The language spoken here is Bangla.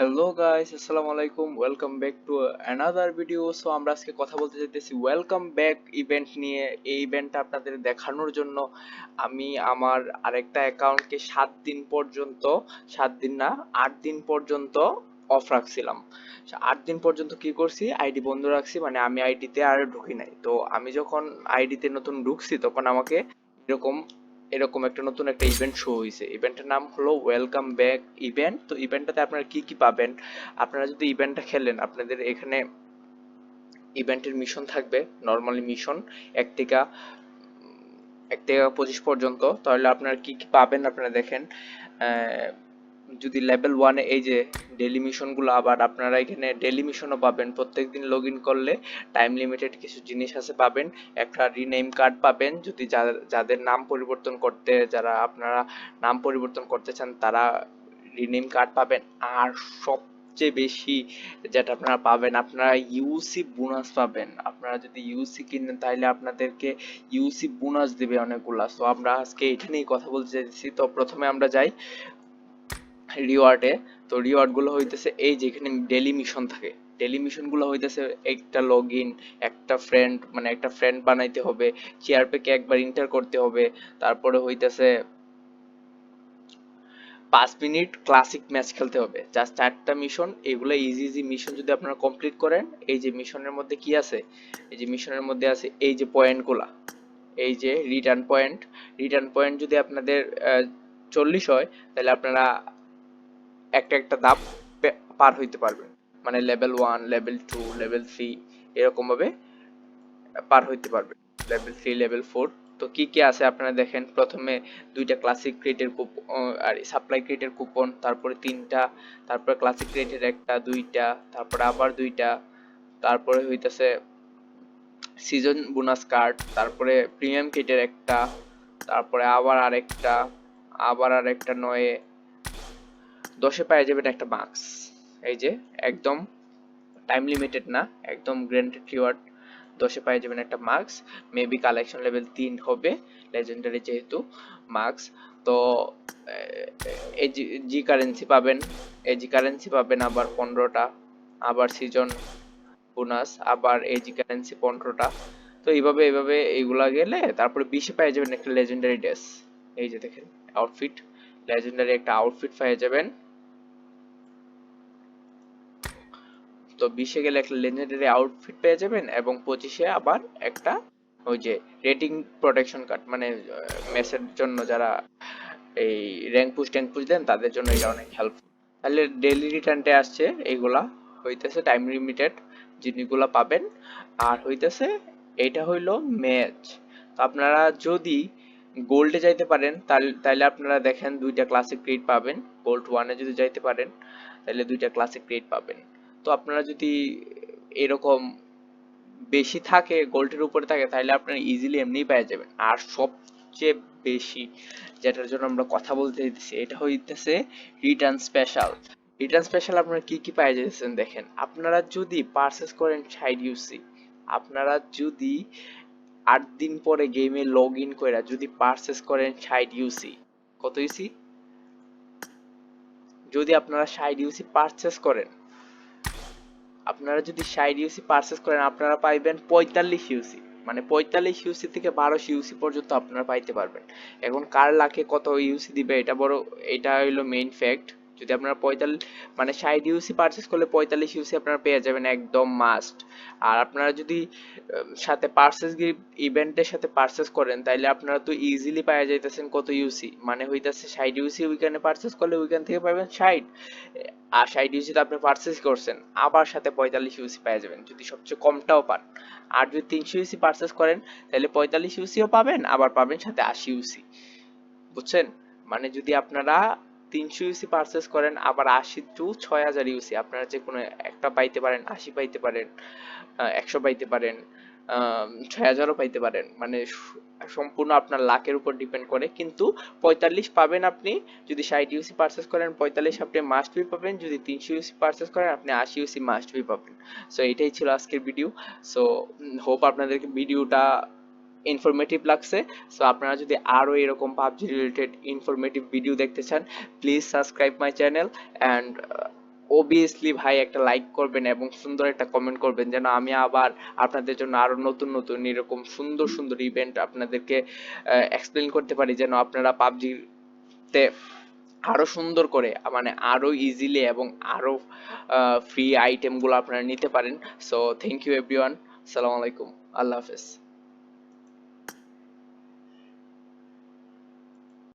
হ্যালো গাইস আসসালামু আলাইকুম welcome back to another video so আমরা আজকে কথা বলতে চাইতেছি ওয়েলকাম ব্যাক ইভেন্ট নিয়ে। এই ইভেন্টটা আপনাদের দেখানোর জন্য আমি আমার আরেকটা অ্যাকাউন্টকে সাত দিন পর্যন্ত, সাত দিন না, আট দিন পর্যন্ত অফ রাখছিলাম। আট দিন পর্যন্ত কি করছি? আইডি বন্ধ রাখছি মানে আমি আইডিতে আর ঢুকি নাই। তো আমি যখন আইডিতে নতুন ঢুকছি, তখন আমাকে এরকম এরকম একটা নতুন একটা ইভেন্ট শো হয়েছে ইভেন্টের নাম হলো ওয়েলকাম ব্যাক ইভেন্ট তো ইভেন্টটাতে আপনারা কি কি পাবেন? আপনারা যদি ইভেন্টটা খেলেন, আপনাদের এখানে ইভেন্টের মিশন থাকবে নর্মালি মিশন এক থেকে এক থেকে পঁচিশ পর্যন্ত। তাহলে আপনারা কি কি পাবেন? আপনারা দেখেন যদি লেভেল ওয়ানে এই যে ডেলি মিশনগুলো আবার আপনারা এখানে ডেলি মিশনও পাবেন। প্রত্যেক দিন লগ ইন করলে টাইম লিমিটেড কিছু জিনিস আছে পাবেন। একটা রিনেম কার্ড পাবেন। যদি যাদের নাম পরিবর্তন করতে, যারা আপনারা নাম পরিবর্তন করতে চান, তারা রিনেম কার্ড পাবেন। আর সব সবচেয়ে বেশি যেটা আপনারা পাবেন, আপনারা ইউসি বোনাস পাবেন। আপনারা যদি ইউসি কিনেন, তাহলে আপনাদেরকে ইউসি বোনাস দেবে অনেকগুলা। সো আমরা আজকে এটা নিয়ে কথা বলতে চাইছি তো প্রথমে আমরা যাই। রিওয়ার্ডে তো রিওয়ার্ডগুলো হইতেছে এই যেখানে ডেলি মিশন থাকে। ডেলি মিশনগুলো হইতেছে একটা লগ ইন একটা ফ্রেন্ড মানে একটা ফ্রেন্ড বানাইতে হবে চেয়ার পেকে একবার ইন্টার করতে হবে, তারপরে হইতেছে পাঁচ মিনিট ক্লাসিক ম্যাচ খেলতে হবে। জাস্ট চারটা মিশন এগুলো ইজি ইজি মিশন যদি আপনারা কমপ্লিট করেন, এই যে মিশনের মধ্যে কি আছে? এই যে মিশনের মধ্যে আছে এই যে পয়েন্টগুলা এই যে রিটার্ন পয়েন্ট রিটার্ন পয়েন্ট যদি আপনাদের চল্লিশ হয়, তাহলে আপনারা একটা একটা ধাপ পার হইতে পারবেন মানে level one level two level three এরকম ভাবে পার হইতে পারবেন লেভেল থ্রি লেভেল ফোর তো কি কি আছে আপনারা দেখেন? প্রথমে দুইটা ক্লাসিক ক্রিয়েটের আর সাপ্লাই ক্রিয়েটের কুপন তারপরে তিনটা, তারপরে ক্লাসিক ক্রিয়েটের একটা, দুইটা, তারপরে আবার দুইটা, তারপরে হইতাছে সিজন বোনাস কার্ড তারপরে প্রিমিয়াম কিটের একটা, তারপরে আবার আরেকটা আবার আরেকটা নয়ে দশে পেয়ে যাবেন একটা মার্কস এই যে একদম টাইম লিমিটেড না একদম গ্র্যান্ডেড রিওয়ার্ড দশে পেয়ে যাবেন একটা মার্কস মেবি কালেকশন লেভেল তিন হবে লেজেন্ডারি যেহেতু মার্কস তো এই জি কারেন্সি পাবেন এই জি কারেন্সি পাবেন আবার পনেরোটা আবার সিজন বোনাস আবার এই জি কারেন্সি পনেরোটা তো এইভাবে এইভাবে এইগুলা গেলে তারপরে বিশে পেয়ে যাবেন একটা লেজেন্ডারি ড্রেস এই যে দেখেন আউটফিট লেজেন্ডারি একটা আউটফিট পেয়ে যাবেন তো বিশে গেলে একটা লেজেন্ডারি আউটফিট পেয়ে যাবেন এবং পঁচিশে আবার একটা ওই যে রেটিং প্রোটেকশন কার্ড মানে ম্যাচের জন্য যারা এই র্যাঙ্ক পুশ ট্যাঙ্ক পুশ দেন, তাদের জন্য এটা অনেক হেল্পফুল তাহলে ডেইলি রিটার্নটে আসছে, এইগুলা হইতেছে টাইম লিমিটেড জিনিসগুলা পাবেন। আর হইতেছে এইটা হইল ম্যাচ তো আপনারা যদি গোল্ডে যাইতে পারেন তাহলে আপনারা দেখেন দুইটা ক্লাসিক ক্রিয়েট পাবেন। গোল্ড ওয়ানে যদি যাইতে পারেন তাহলে দুইটা ক্লাসিক ক্রিয়েট পাবেন। তো আপনারা যদি এরকম বেশি থাকে, গোল্ডের উপরে থাকে, তাহলে আপনারা ইজিলি এমনিই পেয়ে যাবেন। আর সবচেয়ে বেশি যেটার জন্য আমরা কথা বলতে দিতেছি এটা হইতেছে রিটার্ন স্পেশাল রিটার্ন স্পেশাল আপনারা কি কি পেয়ে যাচ্ছেন দেখেন। আপনারা যদি পারচেস করেন সাইড ইউসি আপনারা যদি আট দিন পরে গেমে লগ ইন করে যদি পারচেস করেন সাইড ইউসি কত ইউসি যদি আপনারা সাইড ইউসি পারচেস করেন আপনারা যদি ষাট ইউসি পারচেস করেন, আপনারা পাইবেন পঁয়তাল্লিশ ইউসি মানে পঁয়তাল্লিশ ইউসি থেকে বারোশো ইউসি পর্যন্ত আপনারা পাইতে পারবেন। এখন কার লাখে কত ইউসি দিবে, এটা বড়, এটা হইল মেইন ফ্যাক্ট যদি আপনারা পঁয়তাল্লিশ মানে ষাট ইউসি পারচেস করলে পঁয়তাল্লিশ ইউসি আপনারা পেয়ে যাবেন, একদম মাস্ট আর আপনারা যদি সাথে পারচেস ইভেন্টের সাথে পারচেস করেন, তাইলে আপনারা তো ইজিলি পাওয়া যাইতেছেন কত ইউসি মানে হইতাছে ষাট ইউসি উইকেন্ডে পারচেস করলে উইকেন্ড থেকে পাবেন ষাট। আর ষাট ইউসিতে আপনি পারচেস করছেন, আবার সাথে পঁয়তাল্লিশ ইউসি পেয়ে যাবেন, যদি সবচেয়ে কমটাও পান। আর যদি তিনশো ইউসি পারচেস করেন, তাহলে পঁয়তাল্লিশ ইউসিও পাবেন, আবার পাবেন সাথে আশি ইউসি বুঝছেন? মানে যদি আপনারা তিনশো ইউসি পারচেস করেন, আবার আশি টু ছয় হাজার ইউসি আপনারা যে কোনো একটা পাইতে পারেন, আশি পাইতে পারেন একশো পাইতে পারেন ছয় হাজারও পাইতে পারেন। মানে সম্পূর্ণ আপনার লাখের উপর ডিপেন্ড করে। কিন্তু পঁয়তাল্লিশ পাবেন আপনি। যদি ষাট ইউসি পারচেস করেন, পঁয়তাল্লিশ আপনি মাস্ট বি পাবেন। যদি তিনশো ইউসি পারচেস করেন, আপনি আশি ইউসি মাস্ট বি পাবেন। সো এটাই ছিল আজকের ভিডিও সো হোপ আপনাদেরকে ভিডিওটা ইনফরমেটিভ লাগছে। সো আপনারা যদি আরও এরকম পাবজি রিলেটেড ইনফরমেটিভ ভিডিও দেখতে চান please subscribe my channel and obviously ভাই একটা লাইক করবেন এবং সুন্দর একটা কমেন্ট করবেন যেন আমি আবার আপনাদের জন্য আরও নতুন নতুন এরকম সুন্দর সুন্দর ইভেন্ট আপনাদেরকে এক্সপ্লেন করতে পারি যেন আপনারা পাবজিতে আরও সুন্দর করে মানে আরও ইজিলি এবং আরও ফ্রি আইটেমগুলো আপনারা নিতে পারেন। সো থ্যাংক ইউ এভরিওয়ান আসসালামু আলাইকুম আল্লাহ হাফেজ।